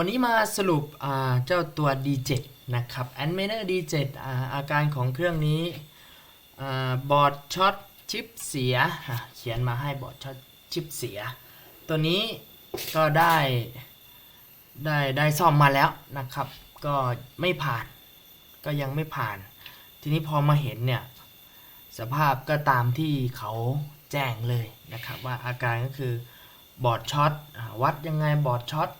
วันนี้มาสรุปเจ้าตัว D7 นะครับ a n m a n e r D7 อาอาการของเครื่องนี้บอร์ดช็อตชิปเสีย เขียนมาให้บอร์ดช็อตชิปเสีย ตัวนี้ก็ได้ได้ได้ซ่อมมาแล้วนะครับ ก็ไม่ผ่านก็ยังไม่ผ่าน ทีนี้พอมาเห็นเนี่ย สภาพก็ตามที่เขาแจ้งเลยนะครับ ว่าอาการก็คือบอร์ดช็อตวัดยังไงบอร์ดช็อต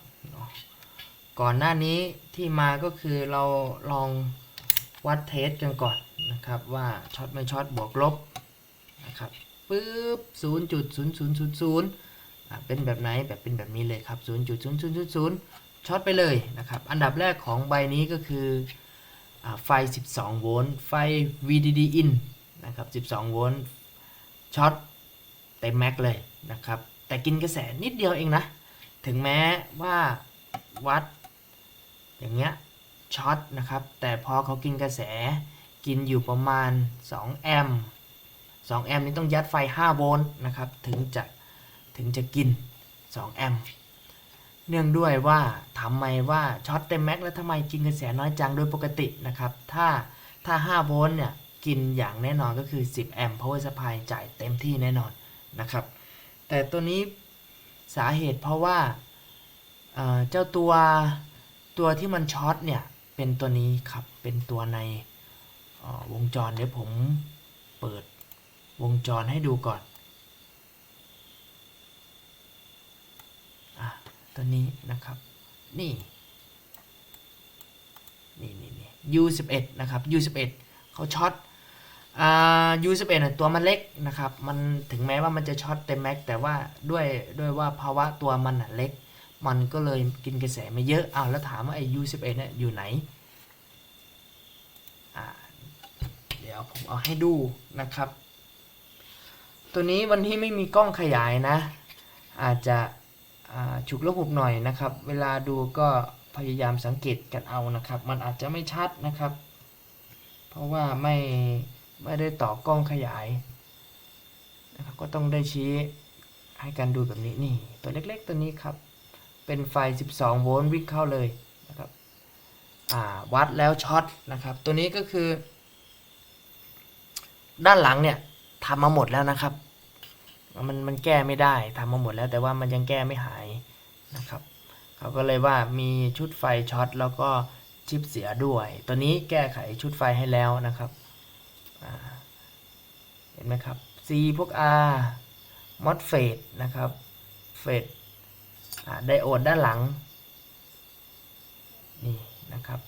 ก่อนหน้านี้ที่มาก็คือเราลองวัดเทสกันก่อนนะครับว่าช็อตไม่ช็อตบวกลบนะครับปึ๊บ0.0000เป็นแบบไหนแบบเป็นแบบนี้เลยครับ 0.0000 ช็อตไปเลยนะครับ อันดับแรกของใบนี้ก็คืออไฟ 12 โวลต์ ไฟ VDD in นะครับ 12 โวลต์ ช็อตเต็มแม็กเลยนะครับ แต่กินกระแสนิดเดียวเองนะ ถึงแม้ว่าวัด อย่างเงี้ยช็อตนะครับ แต่พอเขากินกระแสกินอยู่ประมาณ 2 แอมป์2แอมป์นี่ต้องยัดไฟ 5 โวลต์นะครับ ถึงจะถึงจะกิน 2 แอมป์เนื่องด้วยว่าทำไมว่าช็อตเต็มแม็กแล้วทำไมกินกระแสน้อยจังโดยปกตินะครับ ถ้าถ้า 5 โวลต์เนี่ย กินอย่างแน่นอนก็คือ 10 แอมป์ power supply จ่ายเต็มที่แน่นอนนะครับ แต่ตัวนี้สาเหตุเพราะว่าเอ่อเจ้าตัว ตัวที่มันช็อตเนี่ยเป็นตัวนี้ครับ เป็นตัวในวงจรเดี๋ยวผมเปิดวงจรให้ดูก่อนอตัวนี้นะครับ นี่ นี่นี่นี่ U11 นะครับ U11 เขาช็อตอ่า U11 น่ะตัวมันเล็กนะครับ มันถึงแม้ว่ามันจะช็อตเต็มแม็กแต่ว่าด้วยด้วยว่าภาวะตัวมันน่ะเล็ก มันก็เลยกินกระแสไม่เยอะอ้าวแล้วถามว่าไอ้ U11 เนี่ยอยู่ไหนเดี๋ยวผมเอาให้ดูนะครับ ตัวนี้วันที่ไม่มีกล้องขยายนะ อาจจะฉุกละหุกหน่อยนะครับ เวลาดูก็พยายามสังเกตกันเอานะครับ มันอาจจะไม่ชัดนะครับ เพราะว่าไม่ไม่ได้ต่อกล้องขยายนะครับก็ต้องได้ชี้ให้กันดูแบบนี้นี่ ตัวเล็กๆตัวนี้ครับ เป็นไฟ 12 โวลต์วิ่งเข้าเลยนะครับวัดแล้วช็อตนะครับ ตัวนี้ก็คือ ด้านหลังเนี่ยทำมาหมดแล้วนะครับ มันมันแก้ไม่ได้ทำมาหมดแล้ว แต่ว่ามันยังแก้ไม่หายนะครับเขาก็เลยว่ามีชุดไฟช็อตแล้วก็ชิปเสียด้วย ตัวนี้แก้ไขชุดไฟให้แล้วนะครับเห็นไหมครับ C พวก R MOSFET นะครับเฟด ไดโอดด้านหลังนี่นะครับ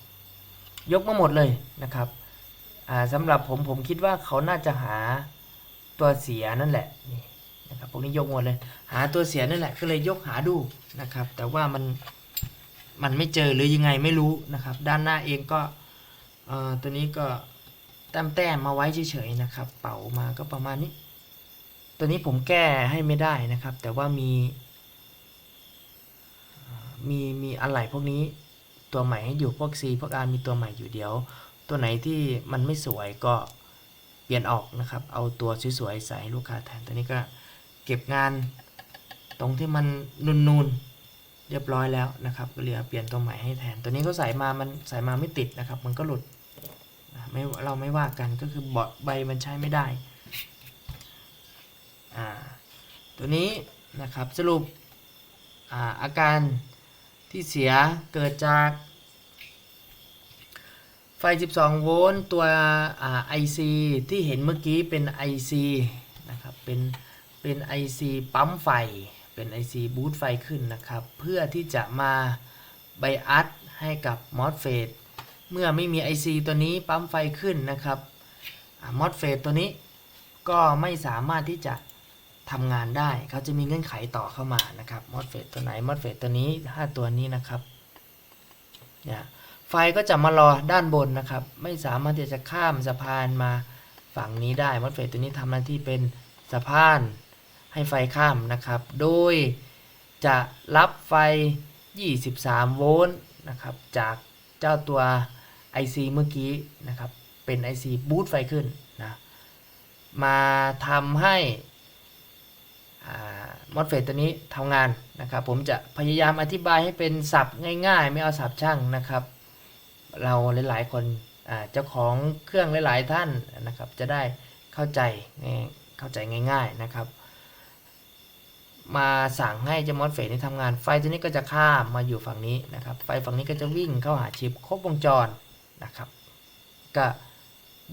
ยกมาหมดเลยนะครับสำหรับผมผมคิดว่าเขาน่าจะหาตัวเสียนั่นแหละนี่นะครับพวกนี้ยกหมดเลย หาตัวเสียนั่นแหละก็เลยยกหาดูนะครับ แต่ว่ามันมันไม่เจอหรือยังไงไม่รู้นะครับ ด้านหน้าเองก็ตัวนี้ก็แต้มแต้มมาไว้เฉยๆนะครับ เป่ามาก็ประมาณนี้ ตัวนี้ผมแก้ให้ไม่ได้นะครับ แต่ว่ามี มีมีอะไรพวกนี้ตัวใหม่ให้อยู่พวก C พวก R มีตัวใหม่อยู่เดี๋ยว ตัวไหนที่มันไม่สวยก็เปลี่ยนออกนะครับ เอาตัวสวยๆใส่ลูกค้าแทนตัวนี้ก็เก็บงานตรงที่มันนูนๆเรียบร้อยแล้วนะครับก็เหลือเปลี่ยนตัวใหม่ให้แทน ตัวนี้ก็ใส่มามันใส่มาไม่ติดนะครับ มันก็หลุดไม่เราไม่ว่ากันก็คือบอดใบมันใช้ไม่ได้อ่าตัวนี้นะครับสรุปอาอาการ ที่เสียเกิดจาก ไฟ 12 โวลต์ตัวไอ่า IC ที่เห็นเมื่อกี้เป็น IC นะครับเป็นเป็น IC ปั๊มไฟเป็น IC บูตไฟขึ้นนะครับ เพื่อที่จะมาไบอัดให้กับ MOSFET เมื่อไม่มี IC ตัวนี้ปั๊มไฟขึ้นนะครับ MOSFET ตัวนี้ก็ไม่สามารถที่จะ ทำงานได้เขาจะมีเงื่อนไขต่อเข้ามานะครับ MOSFET ตัวไหน MOSFET ตัวนี้ 5 ตัวนี้นะครับเนี่ยไฟก็จะมารอด้านบนนะครับ ไม่สามารถที่จะข้ามสะพานมาฝั่งนี้ได้ MOSFET ตัวนี้ทำหน้าที่เป็นสะพานให้ไฟข้ามนะครับ โดยจะรับไฟ 23 โวลต์นะครับ จากเจ้าตัว IC เมื่อกี้นะครับ เป็น IC บูตไฟขึ้นนะ มาทำให้ มอสเฟตตัวนี้ทำงานนะครับผมจะพยายามอธิบายให้เป็นศัพท์ง่ายๆ ไม่เอาศัพท์ช่างนะครับ เราหลายๆคนเจ้าของเครื่องหลายๆท่านนะครับ จะได้เข้าใจเข้าใจง่าย ๆนะครับ มาสั่งให้เจ้ามอสเฟตนี่ทำงานไฟตัวนี้ก็จะข้ามมาอยู่ฝั่งนี้นะครับ ไฟฝั่งนี้ก็จะวิ่งเข้าหาชิปครบวงจรนะครับ ก็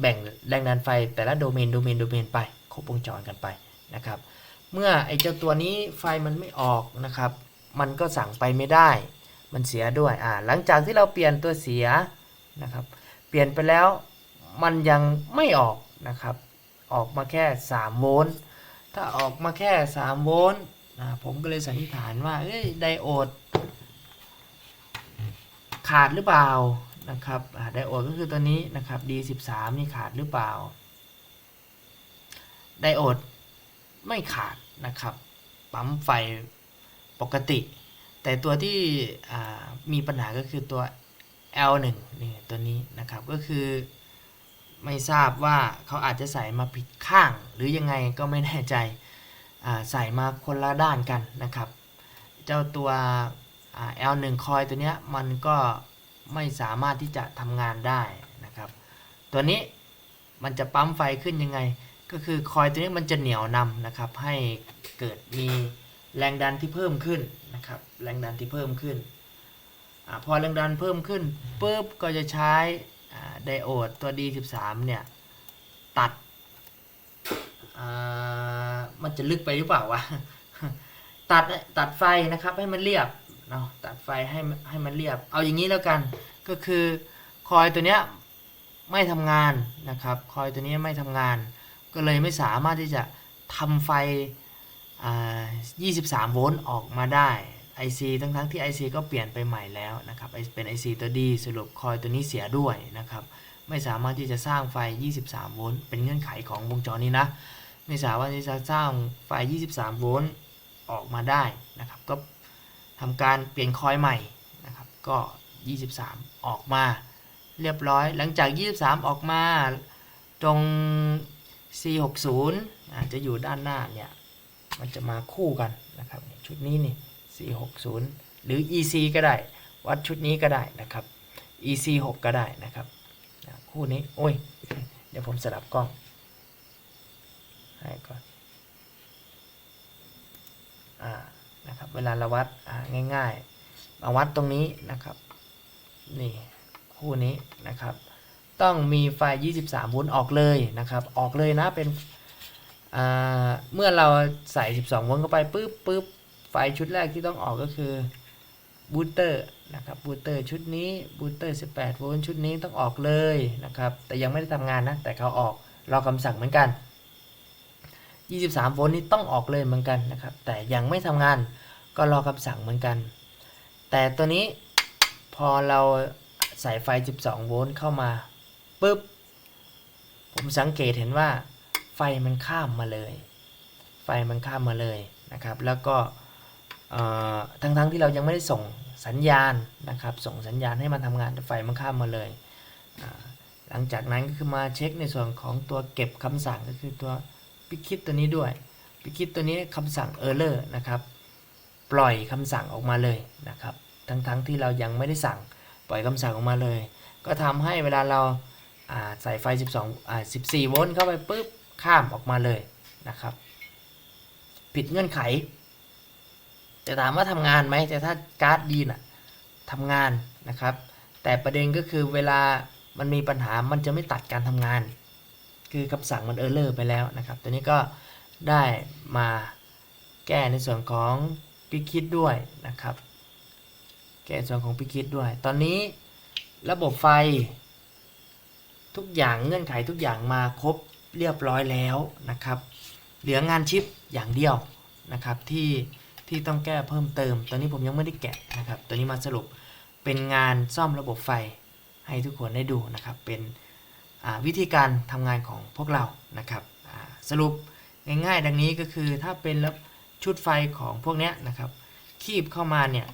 แบ่งแรงดันไฟแต่ละโดเมนโดเมนโดเมนไปครบวงจรกันไปนะครับ เมื่อไอ้เจ้าตัวนี้ไฟมันไม่ออกนะครับ มันก็สั่งไปไม่ได้ มันเสียด้วยอ่าหลังจากที่เราเปลี่ยนตัวเสียนะครับ เปลี่ยนไปแล้วมันยังไม่ออกนะครับ ออกมาแค่3โวลต์ถ้าออกมาแค่3โวลต์อ่าผมก็เลยสันนิษฐานว่าเอ้ยไดโอด ขาดหรือเปล่านะครับไดโอดก็คือตัวนี้นะครับ D13 นี่ขาดหรือเปล่า ไดโอด ไม่ขาดนะครับ ปั๊มไฟปกติ แต่ตัวที่มีปัญหาก็คือตัว L1 นี่ตัวนี้นะครับก็คือไม่ทราบว่าเขาอาจจะใส่มาผิดข้าง หรือยังไงก็ไม่แน่ใจใส่มาคนละด้านกันนะครับ เจ้าตัว L1 คอยตัวเนี้ยมันก็ไม่สามารถที่จะทำงานได้นะครับ ตัวนี้มันจะปั๊มไฟขึ้นยังไง ก็คือคอยตัวนี้มันจะเหนียวนำนะครับให้เกิดมีแรงดันที่เพิ่มขึ้นนะครับแรงดันที่เพิ่มขึ้นอพอแรงดันเพิ่มขึ้นปุ๊บก็จะใช้ไดโอดตัว D13 เนี่ยตัดมันจะลึกไปหรือเปล่าวะตัดตัดไฟนะครับให้มันเรียบเนาะตัดไฟให้ให้มันเรียบ เอาอย่างนี้แล้วกันก็คือคอยตัวเนี้ยไม่ทำงานนะครับคอยตัวนี้ไม่ทำงาน ก็เลยไม่สามารถที่จะทำไฟ 23 โวลต์ออกมาได้ IC ทั้งทั้งๆที่ IC ก็เปลี่ยนไปใหม่แล้วนะครับเป็น IC ตัวดีสรุปคอยตัวนี้เสียด้วยนะครับ ไม่สามารถที่จะสร้างไฟ 23 โวลต์เป็นเงื่อนไขของวงจรนี้นะ ไม่สามารถที่จะสร้างไฟ 23 โวลต์ออกมาได้นะครับ ก็ทำการเปลี่ยนคอยใหม่นะครับ ก็ 23 ออกมา เรียบร้อย หลังจาก 23 ออกมา ตรง C60 อาจจะอยู่ด้านหน้าเนี่ย มันจะมาคู่กันนะครับ ชุดนี้นี่ C60 หรือ EC ก็ได้ วัดชุดนี้ก็ได้นะครับ EC6 ก็ได้นะครับ คู่นี้ โอ้ย เดี๋ยวผมสลับกล้อง ให้ก่อนอ่านะครับเวลาเราวัดอ่าง่ายๆมาวัดตรงนี้นะครับ นี่ คู่นี้นะครับ ต้องมีไฟ23 โวลต์ออกเลยนะครับ ออกเลยนะเป็นเมื่อเราใส่ 12 โวลต์เข้าไปปุ๊บปุ๊บไฟชุดแรกที่ต้องออกก็คือบูสเตอร์นะครับบูสเตอร์ชุดนี้บูสเตอร์ 18 โวลต์ชุดนี้ต้องออกเลยนะครับ แต่ยังไม่ได้ทำงานนะ แต่เขาออกรอคำสั่งเหมือนกัน 23 โวลต์นี่ต้องออกเลยเหมือนกันนะครับ แต่ยังไม่ทำงานก็รอคำสั่งเหมือนกัน แต่ตัวนี้พอเราใส่ไฟ 12 โวลต์เข้ามา ปุ๊บ ผมสังเกตเห็นว่าไฟมันข้ามมาเลย ไฟมันข้ามมาเลยนะครับ แล้วก็ทั้งๆที่เรายังไม่ได้ส่งสัญญาณนะครับ ส่งสัญญาณให้มันทำงานแต่ไฟมันข้ามมาเลย หลังจากนั้นก็คือมาเช็คในส่วนของตัวเก็บคำสั่งก็คือตัวพิคิดตัวนี้ด้วยพิคิดตัวนี้คำสั่ง error นะครับ ปล่อยคำสั่งออกมาเลยนะครับ ทั้งๆที่เรายังไม่ได้สั่งปล่อยคำสั่งออกมาเลย ก็ทำให้เวลาเรา อ่าใส่ไฟ 12อ่า14 โวลต์เข้าไปปุ๊บข้ามออกมาเลยนะครับ ผิดเงื่อนไขแต่ถามว่าทำงานไหมแต่ถ้าการ์ดดีน่ะทำงานนะครับ แต่ประเด็นก็คือเวลามันมีปัญหามันจะไม่ตัดการทำงาน คือคำสั่งมันเออร์เลอร์ไปแล้วนะครับ ตัวนี้ก็ได้มาแก้ในส่วนของพิคิดด้วยนะครับ แก้ส่วนของพิคิดด้วย ตอนนี้ระบบไฟ ทุกอย่างเงื่อนไขทุกอย่างมาครบเรียบร้อยแล้วนะครับ เหลืองานชิปอย่างเดียวนะครับที่ที่ต้องแก้เพิ่มเติม ตอนนี้ผมยังไม่ได้แกะนะครับตัวนี้มาสรุปเป็นงานซ่อมระบบไฟให้ทุกคนได้ดูนะครับ เป็นวิธีการทำงานของพวกเรานะครับสรุปง่ายๆ ดังนี้ก็คือถ้าเป็นชุดไฟของพวกนี้นะครับคีบเข้ามาเนี่ย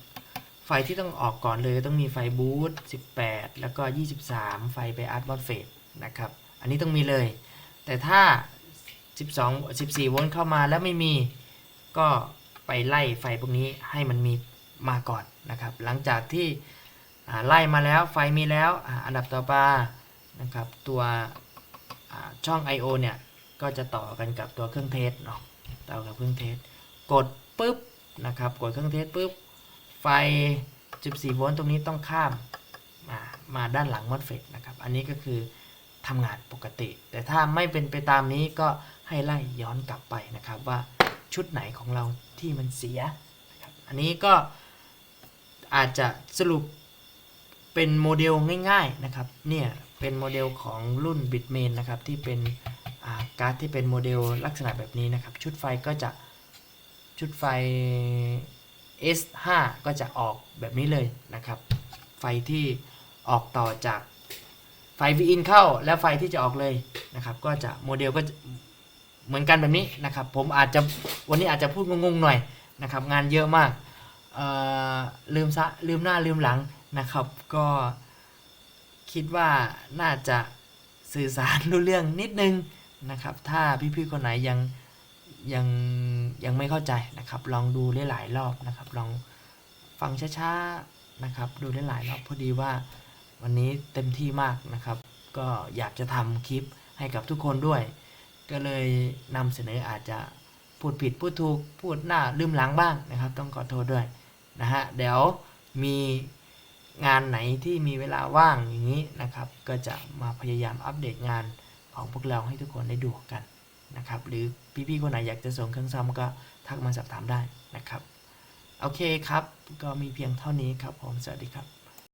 ไฟที่ต้องออกก่อนเลยต้องมีไฟบูท18 แล้วก็ 23 ไฟไปอาร์ตมอสเฟต นะครับ อันนี้ต้องมีเลย แต่ถ้า 12 14 โวลต์เข้ามาแล้วไม่มีก็ไปไล่ไฟพวกนี้ให้มันมีมาก่อนนะครับ หลังจากที่ไล่มาแล้วไฟมีแล้วอ,อันดับต่อมานะครับตัวช่อง I/O เนี่ยก็จะต่อกันกับตัวเครื่องเทสเนาะต่อกับเครื่องเทสกดปุ๊บนะครับกดเครื่องเทสปุ๊บไฟ 14 โวลต์ตรงนี้ต้องข้ามมามาด้านหลังมอสเฟตนะครับ อันนี้ก็คือ ทำงานปกติ แต่ถ้าไม่เป็นไปตามนี้ก็ให้ไล่ย้อนกลับไปนะครับว่าชุดไหนของเราที่มันเสียนะครับอันนี้ก็อาจจะสรุปเป็นโมเดลง่ายๆนะครับเนี่ยเป็นโมเดลของรุ่น Bitmain นะครับที่เป็นาการ์ดที่เป็นโมเดลลักษณะแบบนี้นะครับ ชุดไฟก็จะชุดไฟ S5 ก็จะออกแบบนี้เลยนะครับ ไฟที่ออกต่อจาก ไฟ V-in เข้าแล้วไฟที่จะออกเลยนะครับก็จะโมเดลก็เหมือนกันแบบนี้นะครับผมอาจจะวันนี้อาจจะพูดงงๆหน่อยนะครับงานเยอะมากเออลืมซะลืมหน้าลืมหลังนะครับก็คิดว่าน่าจะสื่อสารรู้เรื่องนิดนึงนะครับถ้าพี่ๆคนไหนยังยังยังไม่เข้าใจนะครับ ลองดูหลายๆรอบนะครับ ลองฟังช้าๆนะครับ ดูหลายๆรอบพอดีว่า วันนี้เต็มที่มากนะครับ ก็อยากจะทำคลิปให้กับทุกคนด้วย ก็เลยนำเสนออาจจะพูดผิดพูดถูกพูดหน้าลืมหลังบ้างนะครับ ต้องขอโทษด้วยนะฮะเดี๋ยวมีงานไหนที่มีเวลาว่างอย่างนี้นะครับ ก็จะมาพยายามอัปเดตงานของพวกเราให้ทุกคนได้ดูกันนะครับ หรือพี่ๆคนไหนอยากจะส่งเครื่องซ้ำก็ทักมาสอบถามได้นะครับ โอเคครับ ก็มีเพียงเท่านี้ครับผม สวัสดีครับ